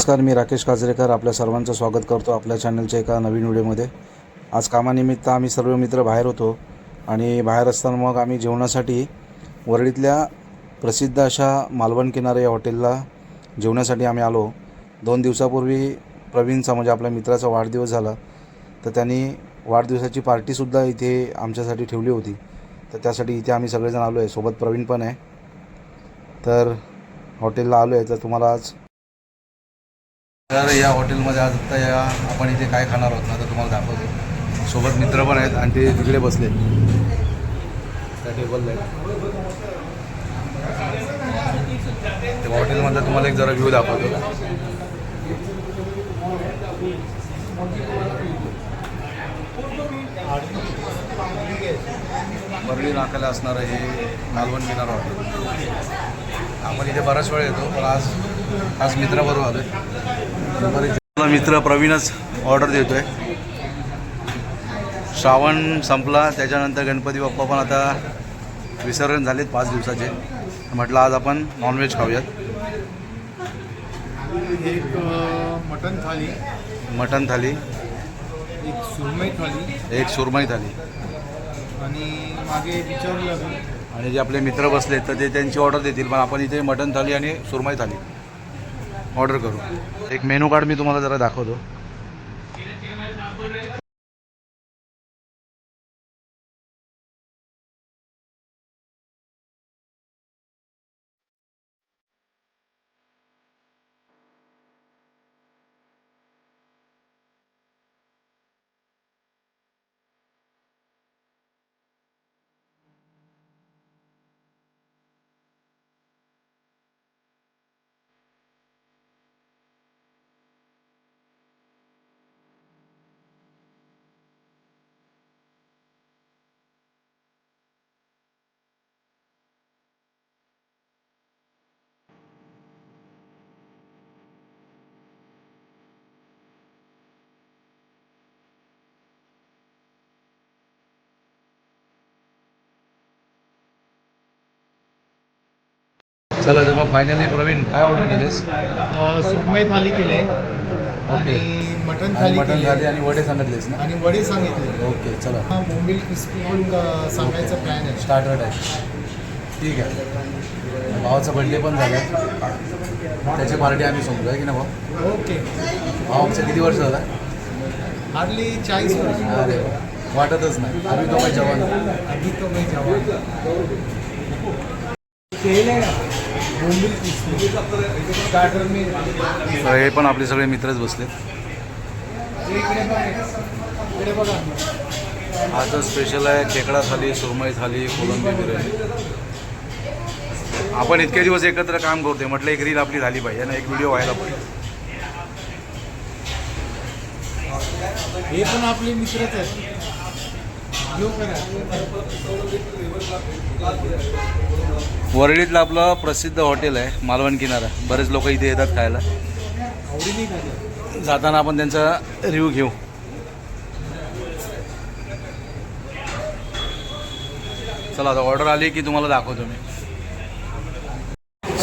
नमस्कार मी राकेश काजरेकर. आपल्या सर्वांचं स्वागत करतो आपल्या चॅनलच्या एका नवीन व्हिडिओमध्ये. आज कामानिमित्त आम्ही सर्व मित्र बाहेर होतो आणि बाहेर असताना मग आम्ही जेवणासाठी वरळीतल्या प्रसिद्ध अशा मालवण किनारे या हॉटेलला जेवण्यासाठी आम्ही आलो. दोन दिवसापूर्वी प्रवीणचा म्हणजे आपल्या मित्राचा वाढदिवस झाला. तर त्यांनी वाढदिवसाची पार्टीसुद्धा इथे आमच्यासाठी ठेवली होती. तर त्यासाठी इथे आम्ही सगळेजण आलो आहे सोबत प्रवीण पण आहे. तर हॉटेलला आलो आहे तर तुम्हाला आज तर या हॉटेलमध्ये आज आत्ता या आपण इथे काय खाणार आहोत ना तर तुम्हाला दाखवतो. सोबत मित्र पण आहेत आणि ते तिकडे बसले. त्या टेबलला ते हॉटेलमधला तुम्हाला एक जरा व्ह्यू दाखवतो. परळी नाकाला असणारं हे मालवण किनार हॉटेल. आपण इथे बराच वेळ येतो पण आज आज मित्राबरोबर आलो आहे मित्र प्रवीणच ऑर्डर देतोय. श्रावण संपला त्याच्यानंतर गणपती बाप्पा पण आता विसर्जन झालेत पाच दिवसाचे. म्हटलं आज आपण नॉनव्हेज खाऊयात. एक मटन थाली मटन थाली. एक सुरमई थाली. एक सुरमई थाली. आणि मागे विचारलं आणि जे आपले मित्र बसले तर ते त्यांची ऑर्डर देतील. पण आपण इथे मटन थाली आणि सुरमई थाली. ऑर्डर करू. एक मेनू कार्ड मी तुम्हाला जरा दाखवतो. चला तर मग फायनली प्रवीण काय ऑर्डर केलेस? अ, सुरमई थाली केले आणि मटन थाली मटन केली थाली आणि वडे सांगितलेस ना? आणि वडे सांगितले. ओके चला. हा बोंबील क्रिस्पी अ, सांगायचा प्लॅन आहे. स्टार्टर आहे ठीक आहे. भावाचा बड्डे पण झाला. त्याची पार्टी आम्ही समजू आहे की ना भाऊ? ओके. भावाचं किती वर्ष झाला? हार्डली चाळीस वर्ष. अरे वा. वाटतच नाही. आम्ही तो काही जवान. अभी तो मैं जवान. हे पण आपले सगळे मित्रच बसले इकडे स्पेशल आहे खेकडा थाली सुरमई थाली कोलंबी बिर्याणी. आपण इतके दिवस एकत्र काम करतोय म्हटलं एक रील आपली झाली पाहिजे ना एक व्हिडिओ व्हायला पाहिजे. हे पण आपले मित्रच आहेत. वरळीतलं आपलं प्रसिद्ध हॉटेल आहे मालवण किनारा. बरेच लोक इथे येतात खायला. जाताना आपण त्यांचा रिव्ह्यू घेऊ. चला आता ऑर्डर आली की तुम्हाला दाखवतो मी.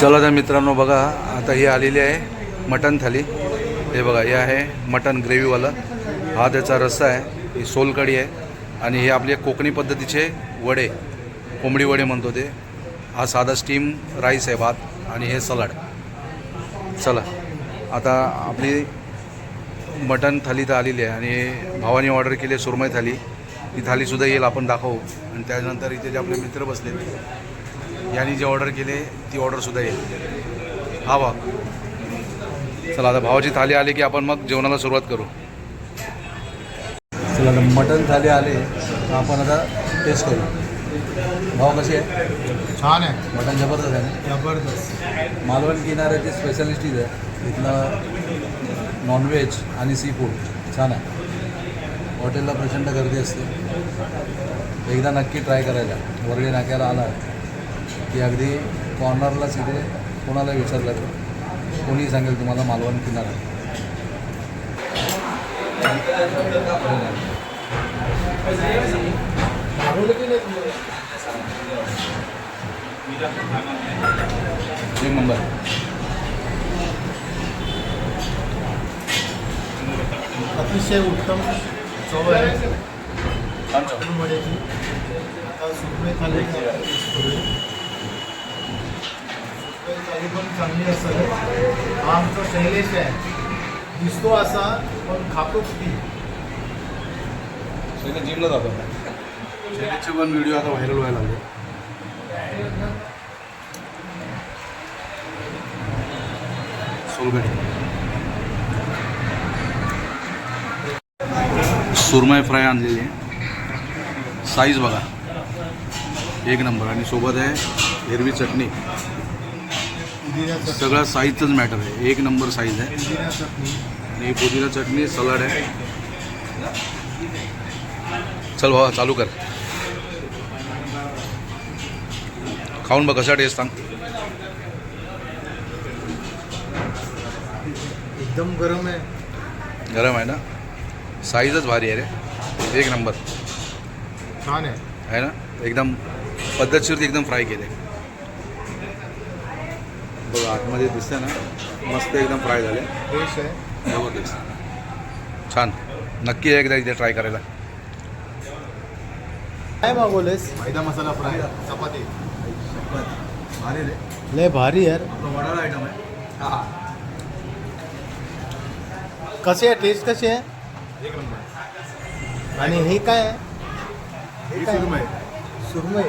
चला तर मित्रांनो बघा आता ही आलेली आहे मटन थाली. हे बघा हे आहे मटन ग्रेव्हीवाला. हा त्याचा रस्सा आहे ही सोलकढी आहे. आणि हे आपले कोकणी पद्धतीचे वडे कोंबडी वडे म्हणतो ते. हा साधा स्टीम राईस आहे भात आणि हे सलाड चला आता आपली मटन थाली तर आलेली आहे आणि भावाने ऑर्डर केली आहे सुरमई थाली. ती थालीसुद्धा येईल आपण दाखवू. आणि त्यानंतर इथे जे आपले मित्र बसले यांनी जे ऑर्डर केले ती ऑर्डरसुद्धा येईल. हा वा चला आता भावाची थाली आली की आपण मग जेवणाला सुरुवात करू. चला आता मटन थाली आले तर आपण आता टेस्ट करू. भाव कशी आहे छान आहे. मटन जबरदस्त आहे ना? जबरदस्त. मालवण किनाऱ्याची स्पेशालिस्टीज आहे. इथलं नॉनव्हेज आणि सी फूड छान आहे. हॉटेलला प्रचंड गर्दी असते. एकदा नक्की ट्राय करायला. वरळी नाक्याला आला. की अगदी कॉर्नरलाच इथे कोणाला विचारलं तर. कोणी सांगेल तुम्हाला मालवण किनारा. एक नंबर. अतिशय उत्तम चव आहे. वड्याची आता सुरमई थाली सुरमई थाली पण चांगली असेल. हा आमचा शैलेश आहे. दिसतो असा पण खातो किती? शैलेश जिमला जातो. शैलेशचे पण व्हिडिओ आता व्हायरल व्हायला लागले. सोलगडी फ्राय आणलेली आहे. साईज बघा. एक नंबर. आणि सोबत आहे हिरवी चटणी. सगळा सगळं साईजचंच मॅटर आहे. एक नंबर साईज आहे. पुदिना चटणी आणि पुदिना चटणी सलाड आहे. चल भावा चालू कर. खाऊन बघ कसा टेस्ट सांग. एकदम गरम आहे. गरम आहे ना? साईजच भारी आहे रे. एक नंबर छान आहे. आहे ना? एकदम पद्धतशीर एकदम फ्राय केले. बघा आतमध्ये दिसतंय ना? मस्त एकदम फ्राय झाले. फ्रेश आहे. जबरदस्त. छान. नक्की आहे एकदा इथे ट्राय करायला. काय मागवलेस मैदा मसाला फ्राय चपाती. लय भारी यार. वडाला आयटम आहे. कसे आहे? टेस्ट कशी आहे? आणि हे काय आहे? हे काय? सुरमई. सुरमई.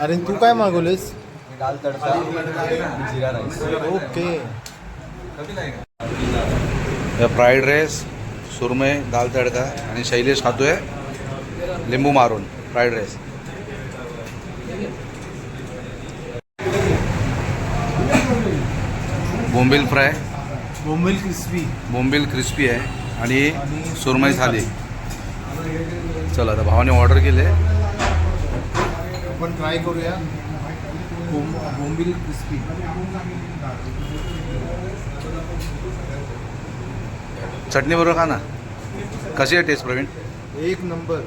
अरे तू काय मागवलेस? Dal tadka. Jeera rice. Okay. Fried rice सुरमई दाल तडका आणि शैलेश खातोय. लिंबू मारून. Fried rice. बोंबील फ्राय. बोंबील क्रिस्पी. बोंबील क्रिस्पी आहे. आणि सुरमई थाली. चला आता भावाने ऑर्डर केले. आपण ट्राय करूया. बोंब बोंबील क्रिस्पी. चटणी बरोबर खा ना. कशी आहे टेस्ट प्रवीण? एक नंबर.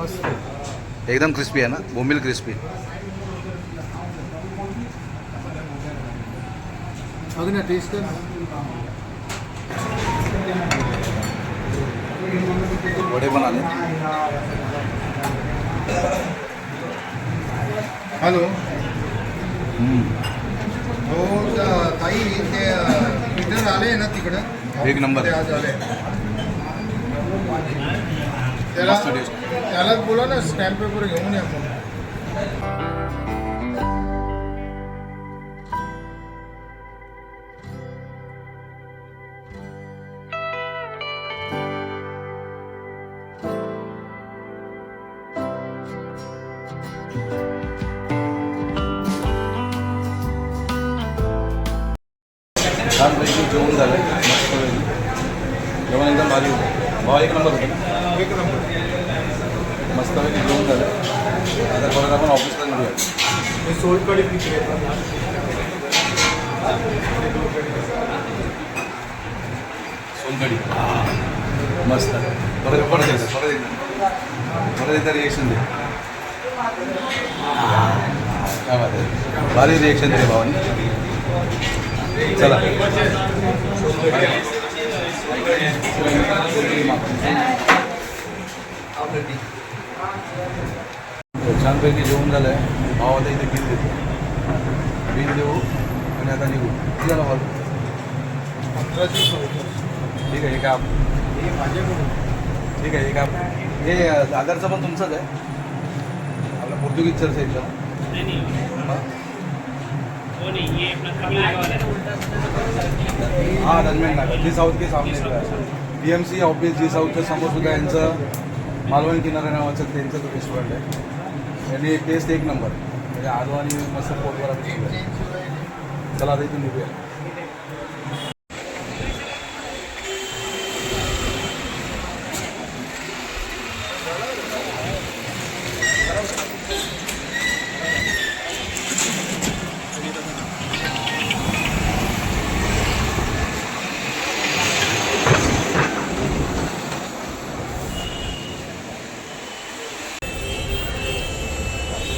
एकदम क्रिस्पी आहे ना? बोंबील क्रिस्पी टेस्ट वडे पण आले. हॅलो. हो ताई ते पीटर आले ना तिकडं. एक नंबर. आज आले. त्याला मस्त taste. त्यालाच बोला ना स्टॅम्प पेपर घेऊन या मग छानपैकी जेवण झालं मस्त जेवण एकदम भारी होतं भावा एक नंबर होतं एक नंबर. मस्तपैकी जेवण झालं. आता परत आपण ऑफिसला निघूया. हे सोलकडी पिकले सोलकडी मस्त. परत परत एकदा परत एकदा. परत एकदा रिएक्शन दे. काय बात आहे. भारी रिएक्शन दे भावानी. चला. छानपैकी. जेवण झालं आहे भाव आता इथे बिल देतो? बिल देऊ आणि आता निघू. किती झालं चौसष्ट. ठीक आहे हे काम माझ्याकडून. ठीक आहे हे काम हे दादरचं पण तुमचंच आहे? आपलं पोर्तुगीज चर्च आहे इथलं. हा? दरम्यान नाका जी साऊथ के सामने B M C office G साऊथच्या समोर सुद्धा यांचं मालवण किनारा नावाचं त्यांचं रेस्टॉरंट आहे. यांनी टेस्ट एक नंबर म्हणजे आलो आणि मस्त पोटवर आम्ही चला आता इथून निघूया.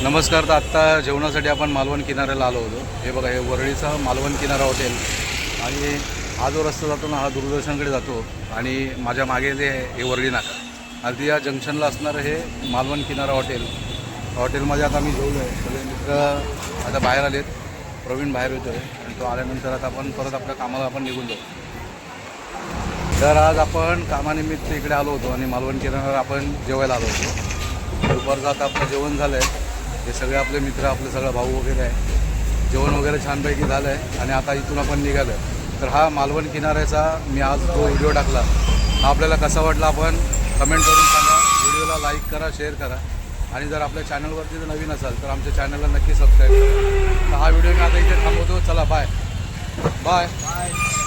नमस्कार तर आत्ता जेवणासाठी आपण मालवण किनाऱ्याला आलो होतो. हे बघा हे वरळीचा मालवण किनारा हॉटेल आणि हा जो रस्ता जातो ना हा दूरदर्शनकडे जातो. आणि माझ्या मागे जे हे वरळी नाका. अगदी या जंक्शनला असणारं हे मालवण किनारा हॉटेल हॉटेलमध्ये आता आम्ही जेवलो आहे सगळे मित्र आता बाहेर आलेत. प्रवीण बाहेर येतो आहे आणि तो आल्यानंतर आता आपण परत आपल्या कामाला आपण निघून जाऊ. तर आज आपण कामानिमित्त इकडे आलो होतो आणि मालवण किनाऱ्यावर आपण जेवायला आलो होतो. दुपारचं आता आपलं जेवण झालं आहे हे सगळे आपले मित्र आपले सगळं भाऊ वगैरे आहे. जेवण वगैरे छानपैकी झालं आहे आणि आता इथून आपण निघालं तर हा मालवण किनाऱ्याचा मी आज जो व्हिडिओ टाकला हा आपल्याला कसा वाटला आपण कमेंट करून सांगा. व्हिडिओला लाईक करा शेअर करा. आणि जर आपल्या चॅनलवरती जर नवीन असाल तर आमच्या चॅनलला नक्की सबस्क्राईब करा. तर हा व्हिडिओ मी आता इथे थांबवतो. चला बाय बाय बाय